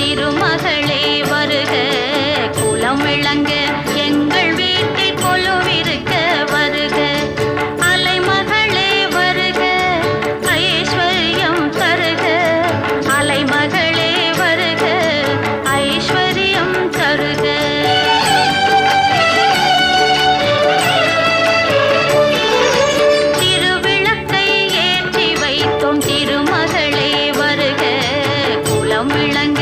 திருமகளே வருக. குலம் விளங்க எங்கள் வீட்டில் கொலுவிருக்க வருக. அலைமகளே வருக ஐஸ்வர்யம் தருக. அலைமகளே வருக ஐஸ்வர்யம் தருக. திருவிளக்கை ஏற்றி வைத்தோம் திருமகளே வருக. குலம் விளங்க